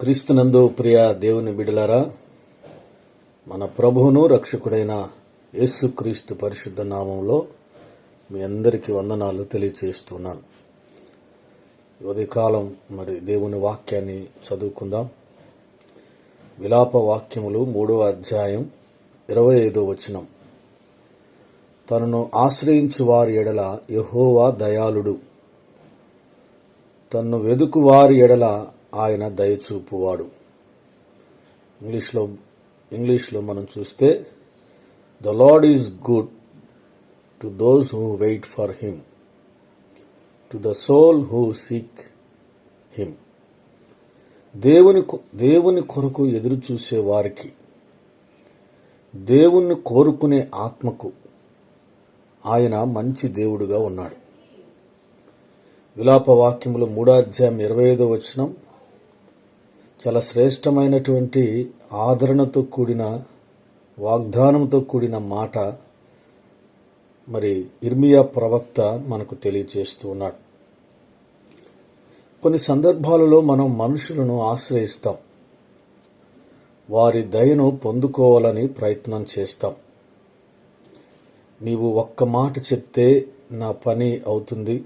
క్రీస్తునందు ప్రియ దేవుని బిడలరా మన ప్రభువును రక్షకుడైన యేసుక్రీస్తు పరిశుద్ధ నామంలో మీ అందరికీ వందనాలు తెలియచేస్తున్నాను. ఉదయకాలం మరి దేవుని వాక్యాన్ని చదువుకుందాం. విలాప వాక్యములు మూడవ అధ్యాయం ఇరవై ఐదో వచనం. తనను ఆశ్రయించు వారి ఎడల యహోవా దయాళుడు. తన్ను వెదుకు వారి ఎడల ఆయన దయచూపువాడు. ఇంగ్లీష్లో ఇంగ్లీష్లో మనం చూస్తే the lord is good to those who wait for him to the soul who seek him. దేవుని కొ- దేవుని కొరకు ఎదురు చూసే వారికి దేవుణ్ణి కోరుకునే ఆత్మకు ఆయన మంచి దేవుడుగా ఉన్నాడు. విలాప వాక్యములు మూడాధ్యాయం ఇరవై ఐదో వచనం చాలా శ్రేష్టమైనటువంటి ఆదరణతో కూడిన వాగ్దానంతో కూడిన మాట మరి ఇర్మియా ప్రవక్త మనకు తెలియచేస్తూ ఉన్నాడు. కొన్ని సందర్భాలలో మనం మనుషులను ఆశ్రయిస్తాం. వారి దయను పొందుకోవాలని ప్రయత్నం చేస్తాం. నీవు ఒక్క మాట చెప్తే నా పని అవుతుంది.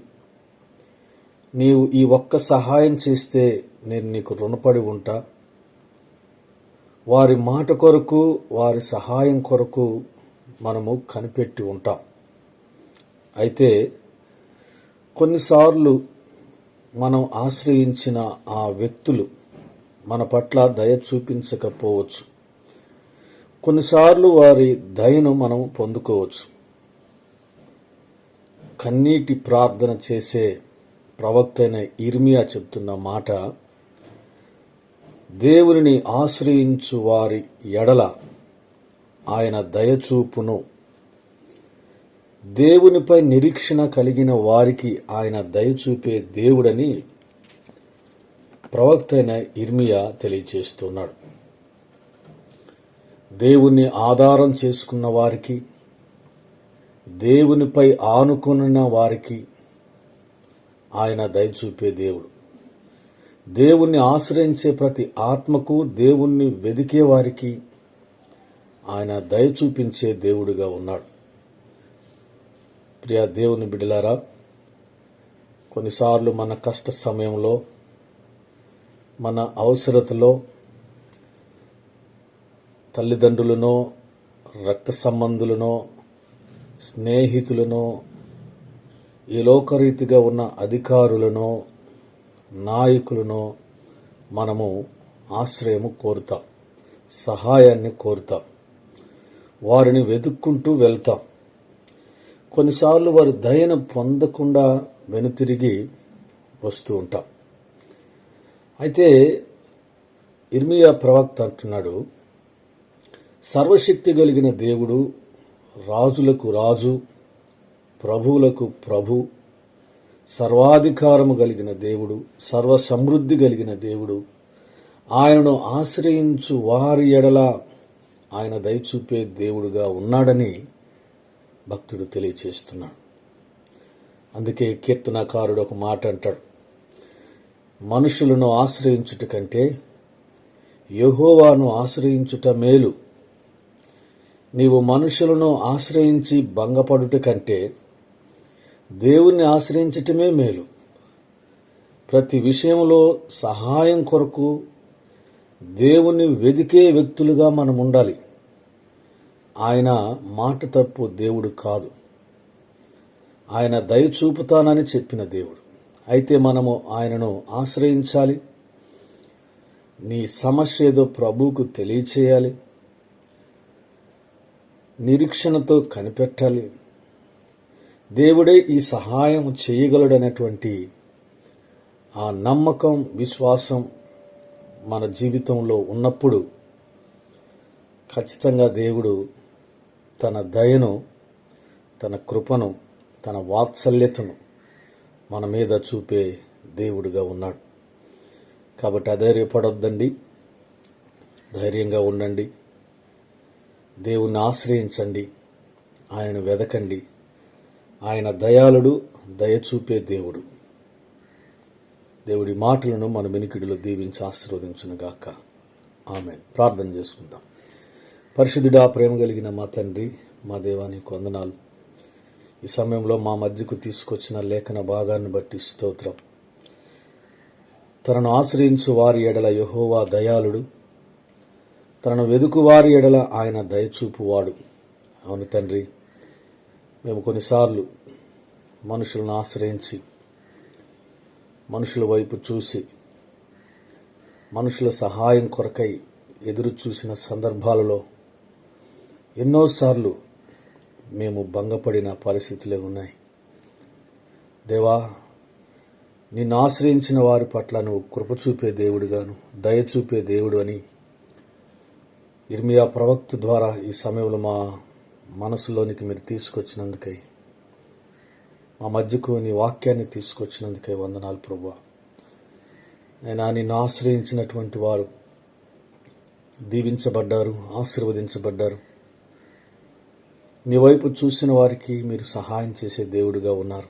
నీవు ఈ ఒక్క సహాయం చేస్తే నేను నీకు రుణపడి ఉంటా. వారి మాట కొరకు వారి సహాయం కొరకు మనము కనిపెట్టి ఉంటాం. అయితే కొన్నిసార్లు మనం ఆశ్రయించిన ఆ వ్యక్తులు మన పట్ల దయ చూపించకపోవచ్చు. కొన్నిసార్లు వారి దయను మనం పొందుకోవచ్చు. కన్నీటి ప్రార్థన చేసే ప్రవక్త అయిన ఇర్మియా చెప్తున్న మాట దేవునిని ఆశ్రయించు వారి ఎడల ఆయన దయచూపును. దేవునిపై నిరీక్షణ కలిగిన వారికి ఆయన దయచూపే దేవుడని ప్రవక్త అయిన ఇర్మియా తెలియచేస్తున్నాడు. దేవుణ్ణి ఆధారం చేసుకున్న వారికి దేవునిపై ఆనుకున్న వారికి ఆయన దయచూపే దేవుడు. దేవుణ్ణి ఆశ్రయించే ప్రతి ఆత్మకు దేవుణ్ణి వెదికే వారికి ఆయన దయ చూపించే దేవుడుగా ఉన్నాడు. ప్రియా దేవుని బిడలారా కొన్నిసార్లు మన కష్ట సమయంలో మన అవసరతలో తల్లిదండ్రులనో రక్త సంబంధులనో స్నేహితులనో ఈ లోకరీతిగా ఉన్న అధికారులనో నాయకులనో మనము ఆశ్రయము కోరుతాం సహాయాన్ని కోరుతాం. వారిని వెతుక్కుంటూ వెళ్తాం. కొన్నిసార్లు వారి దయను పొందకుండా వెనుతిరిగి వస్తూ ఉంటాం. అయితే ఇర్మియా ప్రవక్త అంటున్నాడు సర్వశక్తి కలిగిన దేవుడు రాజులకు రాజు ప్రభువులకు ప్రభు సర్వాధికారము కలిగిన దేవుడు సర్వ సమృద్ధి కలిగిన దేవుడు. ఆయనను ఆశ్రయించు వారి ఎడల ఆయన దయచూపే దేవుడుగా ఉన్నాడని భక్తుడు తెలియచేస్తున్నాడు. అందుకే కీర్తనకారుడు ఒక మాట అంటాడు. మనుషులను ఆశ్రయించుట కంటే యహోవాను ఆశ్రయించుట మేలు. నీవు మనుషులను ఆశ్రయించి భంగపడుట కంటే దేవుణ్ణి ఆశ్రయించటమే మేలు. ప్రతి విషయంలో సహాయం కొరకు దేవుణ్ణి వెదికే వ్యక్తులుగా మనం ఉండాలి ఆయన మాట తప్పు దేవుడు కాదు. ఆయన దయ చూపుతానని చెప్పిన దేవుడు. అయితే మనము ఆయనను ఆశ్రయించాలి. నీ సమస్య ఏదో ప్రభువుకు తెలియచేయాలి. నిరీక్షణతో కనిపెట్టాలి. దేవుడే ఈ సహాయం చేయగలడనేటువంటి ఆ నమ్మకం విశ్వాసం మన జీవితంలో ఉన్నప్పుడు ఖచ్చితంగా దేవుడు తన దయను తన కృపను తన వాత్సల్యతను మన మీద చూపే దేవుడుగా ఉన్నాడు. కాబట్టి అధైర్యపడొద్దండి. ధైర్యంగా ఉండండి. దేవుణ్ణి ఆశ్రయించండి. ఆయన వెదకండి. ఆయన దయాళుడు దయ చూపే దేవుడు. దేవుడి మాటలను మన వెనికిడిలో దీవించి ఆశీర్వదించునుగాక. ఆమె ప్రార్థన చేసుకుందాం. పరిశుద్ధుడా ప్రేమ కలిగిన మా తండ్రి మా దేవానికి వందనాలు. ఈ సమయంలో మా మధ్యకు తీసుకొచ్చిన లేఖన భాగాన్ని బట్టి స్తోత్రం. తనను ఆశ్రయించు వారి ఎడల యహోవా దయాళుడు. తనను వెదుకు వారి ఎడల ఆయన దయచూపువాడు. అవును తండ్రి మేము కొన్నిసార్లు మనుషులను ఆశ్రయించి మనుషుల వైపు చూసి మనుషుల సహాయం కొరకై ఎదురు చూసిన సందర్భాలలో ఎన్నోసార్లు మేము భంగపడిన పరిస్థితులే ఉన్నాయి. దేవా నిన్ను ఆశ్రయించిన వారి పట్ల నువ్వు కృప చూపే దేవుడుగాను దయ చూపే దేవుడు అని ఇర్మియా ప్రవక్త ద్వారా ఈ సమయంలో మా మనసులోనికి మీరు తీసుకొచ్చినందుకై మా మధ్యకు నీ వాక్యాన్ని తీసుకొచ్చినందుకై వందనాలు ప్రభా నేను నిన్ను ఆశ్రయించినటువంటి వారు దీవించబడ్డారు ఆశీర్వదించబడ్డారు. నీ వైపు చూసిన వారికి మీరు సహాయం చేసే దేవుడిగా ఉన్నారు.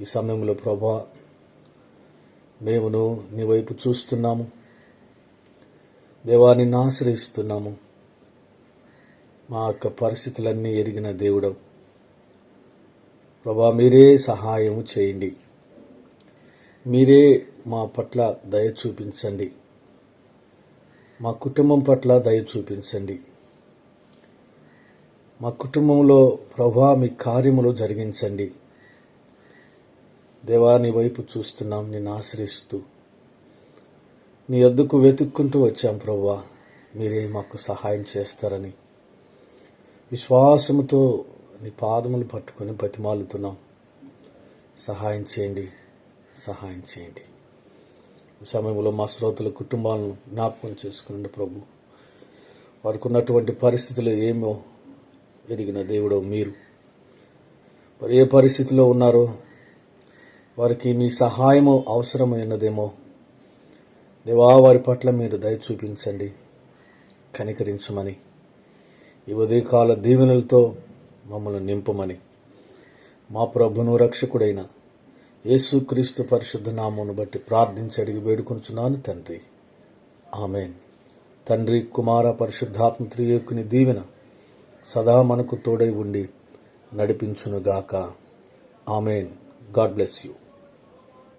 ఈ సమయంలో ప్రభా మేమును నీ వైపు చూస్తున్నాము. దేవాన్ని ఆశ్రయిస్తున్నాము. మా యొక్క పరిస్థితులన్నీ ఎరిగిన దేవుడవు. ప్రభా మీరే సహాయము చేయండి. మీరే మా పట్ల దయ చూపించండి. మా కుటుంబం పట్ల దయ చూపించండి. మా కుటుంబంలో ప్రభా మీ కార్యములు జరిగించండి. దేవాని వైపు చూస్తున్నాం నేను ఆశ్రయిస్తూ. నీ వద్దకు వెతుక్కుంటూ వచ్చాం ప్రభా. మీరే మాకు సహాయం చేస్తారని. విశ్వాసముతో నీ పాదములు పట్టుకొని బతిమాలుతున్నాం. సహాయం చేయండి. సహాయం చేయండి. ఈ సమయంలో మా శ్రోతల కుటుంబాలను జ్ఞాపకం చేసుకునండి ప్రభు. వారికి ఉన్నటువంటి పరిస్థితులు ఏమో ఎరిగిన దేవుడో మీరు. మరి ఏ పరిస్థితిలో ఉన్నారో వారికి మీ సహాయము అవసరమైనదేమో దేవా వారి పట్ల మీరు దయ చూపించండి. కనికరించమని ఈ ఉదయకాల దీవెనలతో మమ్మల్ని నింపమని. మా ప్రభును రక్షకుడైన యేసుక్రీస్తు పరిశుద్ధ నామమును బట్టి ప్రార్థించి అడిగి వేడుకొంచున్నాను తండ్రి. ఆమెన్. తండ్రి కుమార పరిశుద్ధాత్మ త్రియేకుని దీవెన సదా మనకు తోడై ఉండి నడిపించునుగాక. ఆమెన్. God bless you.